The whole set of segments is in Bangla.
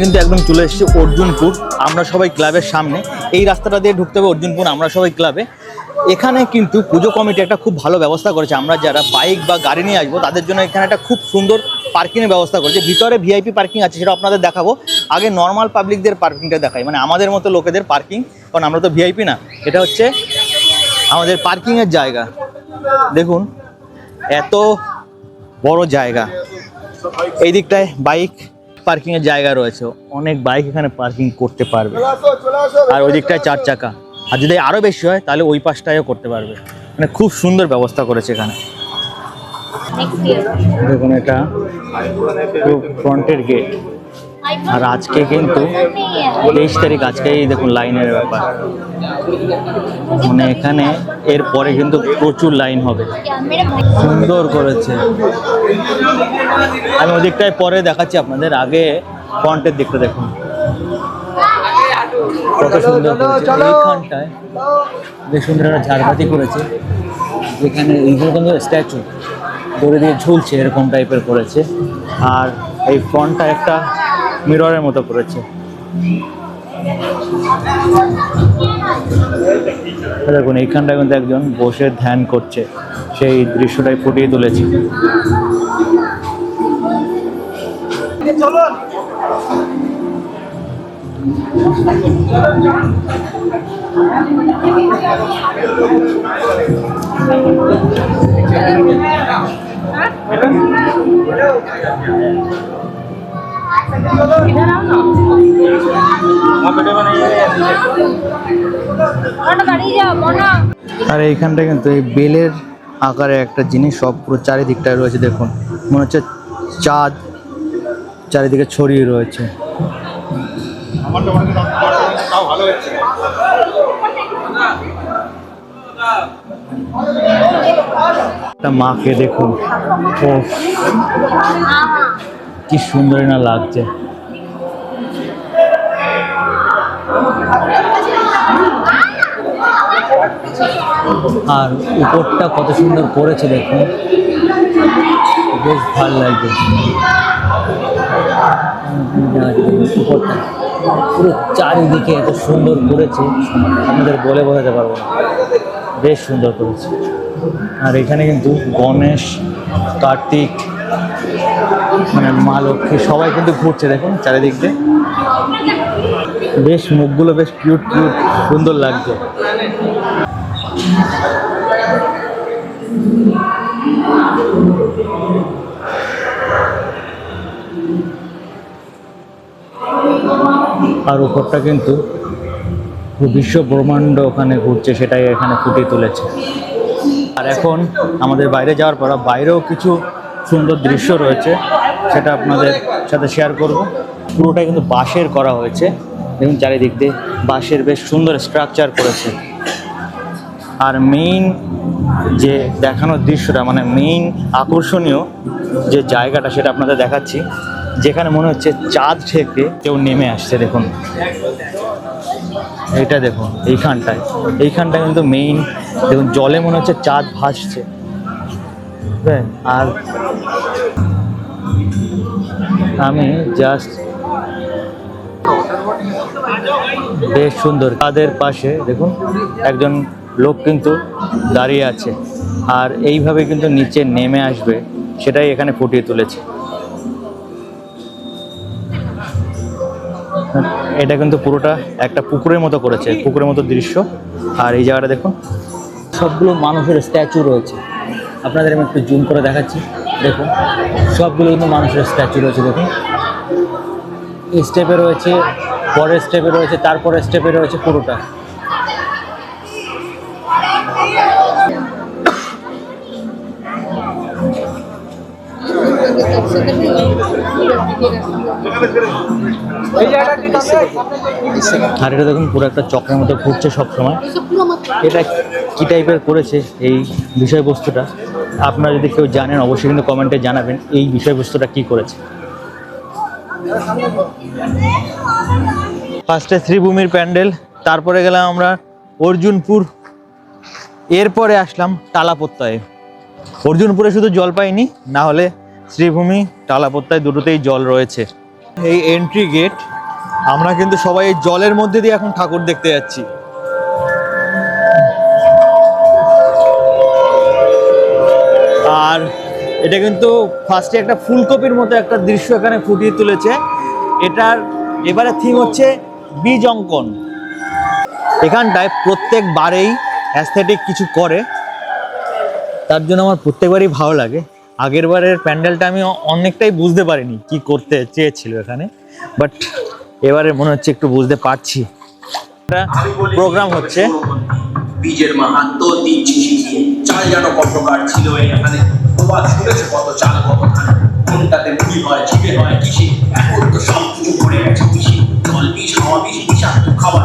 কিন্তু একদম চলে এসেছি অর্জুনপুর। আমরা সবাই ক্লাবের সামনে। এই রাস্তাটা দিয়ে ঢুকতে হবে অর্জুনপুর, আমরা সবাই ক্লাবে এখানে কিন্তু পুজো কমিটি একটা খুব ভালো ব্যবস্থা করেছে। আমরা যারা বাইক বা গাড়ি নিয়ে আসব, তাদের জন্য এখানে একটা খুব সুন্দর পার্কিংয়ের ব্যবস্থা করেছে। ভিতরে ভিআইপি পার্কিং আছে, সেটা আপনাদের দেখাবো। আগে নর্মাল পাবলিকদের পার্কিংটা দেখাই। মানে আমাদের মতো লোকেদের পার্কিং কারণ আমরা তো ভিআইপি না। এটা হচ্ছে আমাদের পার্কিংয়ের জায়গা। দেখুন, এত বড় জায়গা। এই দিকটায় বাইক পার্কিং এর জায়গা রয়েছে। অনেক বাইক এখানে পার্কিং করতে পারবে। আর ওই দিকটায় চার চাকা। আর যদি আরও বেশি হয় তাহলে ওই পাশটায়ও করতে পারবে। মানে খুব সুন্দর ব্যবস্থা করেছে এখানে। দেখুন এটা। ফ্রন্টের গেট আর আজকে কিন্তু তেইশ তারিখ আজকেই দেখুন লাইনের ব্যাপার। মানে এখানে এরপরে কিন্তু প্রচুর লাইন হবে। সুন্দর করেছে। আমি ওদিকটায় পরে দেখাচ্ছি আপনাদের আগে ফ্রন্টের দিকটা দেখুন। কত সুন্দর এইখানটায় বেশ সুন্দর একটা ঝাড়বাতি করেছে। যেখানে এইগুলো কিন্তু স্ট্যাচু দড়ি দিয়ে ঝুলছে এরকম টাইপের করেছে। আর এই ফ্রন্টটা একটা মিররের মতো করেছে। দেখুন এইখানটায় কিন্তু একজন বসে ধ্যান করছে। সেই দৃশ্যটাই ফুটিয়ে তুলেছি। আর এইখানটা কিন্তু এই বেলের আকারে একটা জিনিস সব পুরো চারিদিকটায় রয়েছে দেখুন। মনে হচ্ছে চাঁদ চারিদিকে ছড়িয়ে রয়েছে। একটা মাকে দেখুন। ও কি সুন্দরই না লাগছে। আর উপরটা কত সুন্দর করেছে দেখুন। বেশ ভালো লাগছে। উপরটা পুরো চারিদিকে এত সুন্দর করেছে। আমাদের বলে বোঝাতে পারব না। বেশ সুন্দর করেছে। আর এখানে কিন্তু গণেশ, কার্তিক মানে মা লক্ষ্মী, সবাই কিন্তু ঘুরছে, দেখুন, চারিদিক দিয়ে। বেশ, মুখগুলো বেশ কিউট কিউট সুন্দর লাগছে। আর উপরটা কিন্তু বিশ্ব ব্রহ্মাণ্ড ওখানে ঘুরছে, সেটাই এখানে ফুটিয়ে তুলেছে। আর এখন আমাদের বাইরে যাওয়ার পর বাইরেও কিছু সুন্দর দৃশ্য রয়েছে, সেটা আপনাদের সাথে শেয়ার করব। পুরোটাই কিন্তু বাঁশের করা হয়েছে। দেখুন চারিদিক দিয়ে বাঁশের বেশ সুন্দর স্ট্রাকচার করেছে। আর মেইন যে দেখানোর দৃশ্যটা মানে মেইন আকর্ষণীয় যে জায়গাটা, সেটা আপনাদের দেখাচ্ছি। যেখানে মনে হচ্ছে চাঁদ থেকে কেউ নেমে আসছে, দেখুন। এটা দেখুন, এইখানটায়। এইখানটায় কিন্তু মেইন দেখুন জলে মনে হচ্ছে চাঁদ ভাসছে। আর আমি জাস্ট বেশ সুন্দর। তাদের পাশে দেখুন একজন লোক কিন্তু দাঁড়িয়ে আছে। আর এইভাবে কিন্তু নিচে নেমে আসবে সেটাই এখানে ফুটিয়ে তুলেছে। এটা কিন্তু পুরোটা একটা পুকুরের মতো করেছে পুকুরের মতো দৃশ্য। আর এই জায়গাটা দেখুন। সবগুলো মানুষের স্ট্যাচু রয়েছে। আপনাদের আমি একটু জুম করে দেখাচ্ছি। দেখুন, সবগুলো কিন্তু মানুষের স্ট্যাচু রয়েছে, দেখুন। এই স্টেপে রয়েছে, পরের স্টেপে রয়েছে, তারপরের স্টেপে রয়েছে পুরোটা। আর এটা দেখুন, পুরো একটা চক্রের মতো ঘুরছে সবসময়। এটা কী টাইপের করেছে এই বিষয়বস্তুটা? আপনারা যদি কেউ জানেন, অবশ্যই কিন্তু কমেন্টে জানাবেন এই বিষয়বস্তুটা কি করেছে। ফার্স্টে শ্রীভূমির প্যান্ডেল, তারপরে গেলাম আমরা অর্জুনপুর। এরপরে আসলাম টালাপত্তায় অর্জুনপুরে শুধু জল পাইনি, না হলে শ্রীভূমি টালাপত্তায় দুটোতেই জল রয়েছে। এই এন্ট্রি গেট আমরা কিন্তু সবাই এই জলের মধ্যে দিয়ে এখন ঠাকুর দেখতে যাচ্ছি। আর এটা কিন্তু ফার্স্টে একটা ফুলকপির মতো একটা দৃশ্য এখানে ফুটিয়ে তুলেছে। এটার এবারে থিম হচ্ছে বীজ অঙ্কন। এখানটায় প্রত্যেকবারেই অ্যাস্থেটিক কিছু করে। তার জন্য আমার প্রত্যেকবারই ভালো লাগে। আগের বারের প্যান্ডেলটা আমি অনেকটাই বুঝতে পারিনি কি করতে চেয়েছিল এখানে বাট এবারে মনে হচ্ছে একটু বুঝতে পারছি। একটা প্রোগ্রাম হচ্ছে। বীজের মাহাত্ম শিখিয়ে চাল যেন কতকার ছিল এখানে। কত চাল, কত কোনটাতে হয় হয়, কিসে? এখন তো সব কিছু পড়ে গেছে জল বিষ, হাওয়া বিষ, বিষাক্ত খাবার।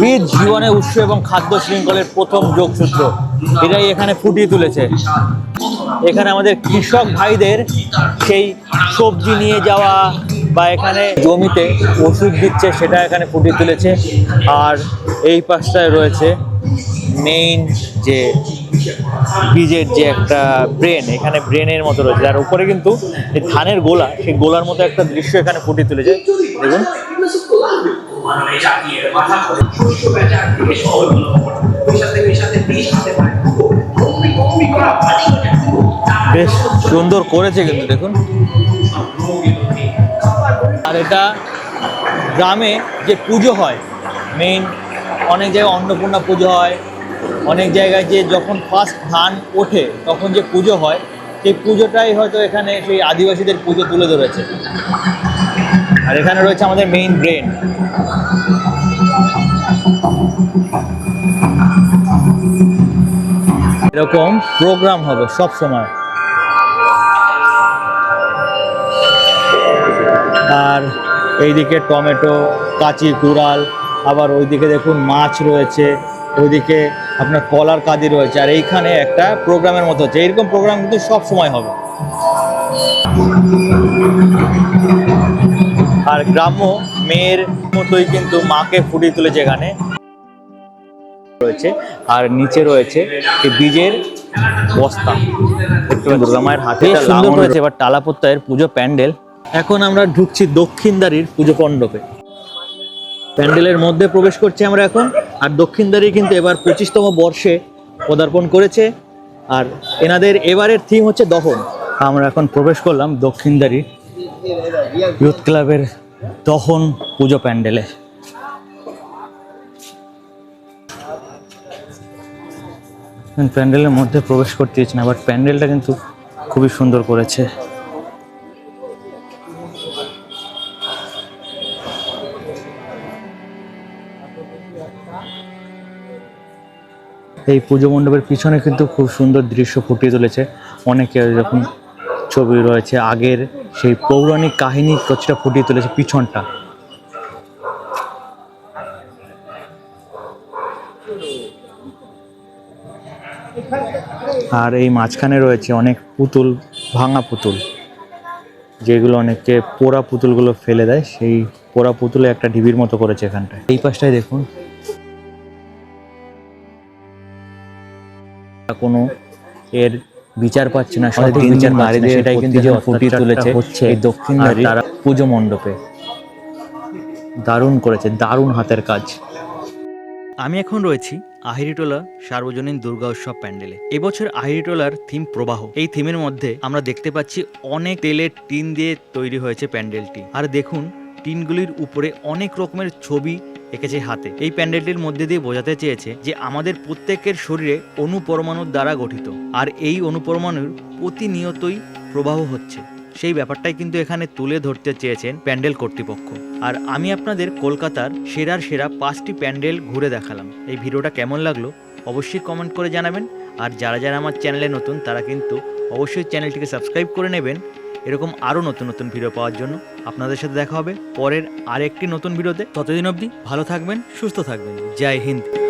বীজ জীবনে উৎস এবং খাদ্য শৃঙ্খলের প্রথম যোগসূত্র। এটাই এখানে ফুটিয়ে তুলেছে। এখানে আমাদের কৃষক ভাইদের সেই সবজি নিয়ে যাওয়া বা এখানে জমিতে ওষুধ দিচ্ছে সেটা এখানে ফুটিয়ে তুলেছে। আর এই পাশটায় রয়েছে মেইন যে বীজের যে একটা ব্রেন, এখানে ব্রেনের মতো রয়েছে। আর উপরে কিন্তু ধানের গোলা, সেই গোলার মতো একটা দৃশ্য এখানে ফুটিয়ে তুলেছে। দেখুন। জাতির মাথা করে। শস্য বেচার থেকে শহর। মেশাতে মেশাতে বিষ হাতে পায় বেশ সুন্দর করেছে কিন্তু দেখুন। আর এটা গ্রামে যে পুজো হয় মেইন অনেক জায়গায় অন্নপূর্ণা পুজো হয় অনেক জায়গায় যে যখন ফার্স্ট ধান ওঠে তখন যে পুজো হয় সেই পুজোটাই হয়তো এখানে সেই আদিবাসীদের পুজো তুলে ধরেছে। আর এখানে রয়েছে আমাদের মেইন ব্রেন এরকম প্রোগ্রাম হবে সব সময়। আর এইদিকে টমেটো কাঁচি কুড়াল আবার ওইদিকে দেখুন মাছ রয়েছে, ওইদিকে আপনার কলার কাদি রয়েছে, আর এইখানে একটা প্রোগ্রামের মতো হচ্ছে। এইরকম প্রোগ্রাম কিন্তু সব সময় হবে। আর গ্রাম্য মেয়ের মতোই কিন্তু মাকে ফুটিয়ে তুলেছে এখানে। রয়েছে আর নিচে রয়েছে বীজের বস্তা। দুর্গা মায়ের হাতে সুন্দর করেছে এবার টালাপত্তায়ের পুজো প্যান্ডেল। এখন আমরা ঢুকছি দক্ষিণদারির পুজো মণ্ডপে। প্যান্ডেলের মধ্যে প্রবেশ করছি আমরা এখন আর দক্ষিণদারি কিন্তু এবার পঁচিশতম বর্ষে পদার্পণ করেছে। আর এনাদের এবারের থিম হচ্ছে দহন। আমরা এখন প্রবেশ করলাম দক্ষিণদারি ইউথ ক্লাবের দহন পুজো প্যান্ডেলে। প্যান্ডেলের মধ্যে প্রবেশ করতে দিয়েছে না বাট প্যান্ডেলটা কিন্তু খুবই সুন্দর করেছে। এই পুজো মণ্ডপের পিছনে কিন্তু খুব সুন্দর দৃশ্য ফুটিয়ে তুলেছে। অনেকে যখন ছবি রয়েছে, আগের সেই পৌরাণিক কাহিনী কিছুটা ফুটিয়ে তুলেছে পিছনটা। আর এই মাঝখানে রয়েছে অনেক পুতুল, ভাঙা পুতুল, যেগুলো অনেকে পোড়া পুতুলগুলো ফেলে দেয়। সেই পোড়া পুতুলে একটা ঢিবির মতো করেছে এখানটায়। এই পাশটায় দেখুন। কোনো এর বিচার পাচ্ছে না সঠিক দিন বিচার নারীদের সেটাই কিন্তু যে ফুটিয়ে তুলেছে হচ্ছে। এই দক্ষিণ নারী তারা পুজো মণ্ডপে দারুণ করেছে দারুণ হাতের কাজ। আমি এখন রয়েছি আহিরিটোলা সার্বজনীন দুর্গা উৎসব প্যান্ডেলে। এবছর আহিরিটোলার থিম প্রবাহ। এই থিমের মধ্যে আমরা দেখতে পাচ্ছি অনেক তেলের টিন দিয়ে তৈরি হয়েছে প্যান্ডেলটি। আর দেখুন টিনগুলির উপরে অনেক রকমের ছবি এঁকেছে হাতে। এই প্যান্ডেলটির মধ্যে দিয়ে বোঝাতে চেয়েছে যে আমাদের প্রত্যেকের শরীরে অনুপরমাণুর দ্বারা গঠিত, আর এই অনুপরমাণুর প্রতিনিয়তই প্রবাহ হচ্ছে। সেই ব্যাপারটাই কিন্তু এখানে তুলে ধরতে চেয়েছেন প্যান্ডেল কর্তৃপক্ষ। আর আমি আপনাদের কলকাতার সেরার সেরা পাঁচটি প্যান্ডেল ঘুরে দেখালাম। এই ভিডিওটা কেমন লাগল অবশ্যই কমেন্ট করে জানাবেন। আর যারা যারা আমার চ্যানেলে নতুন, তারা কিন্তু অবশ্যই চ্যানেলটিকে সাবস্ক্রাইব করে নেবেন। এরকম আরও নতুন নতুন ভিডিও পাওয়ার জন্য আপনাদের সাথে দেখা হবে পরের আরেকটি নতুন ভিডিওতে। ততদিন অবধি ভালো থাকবেন, সুস্থ থাকবেন। জয় হিন্দ।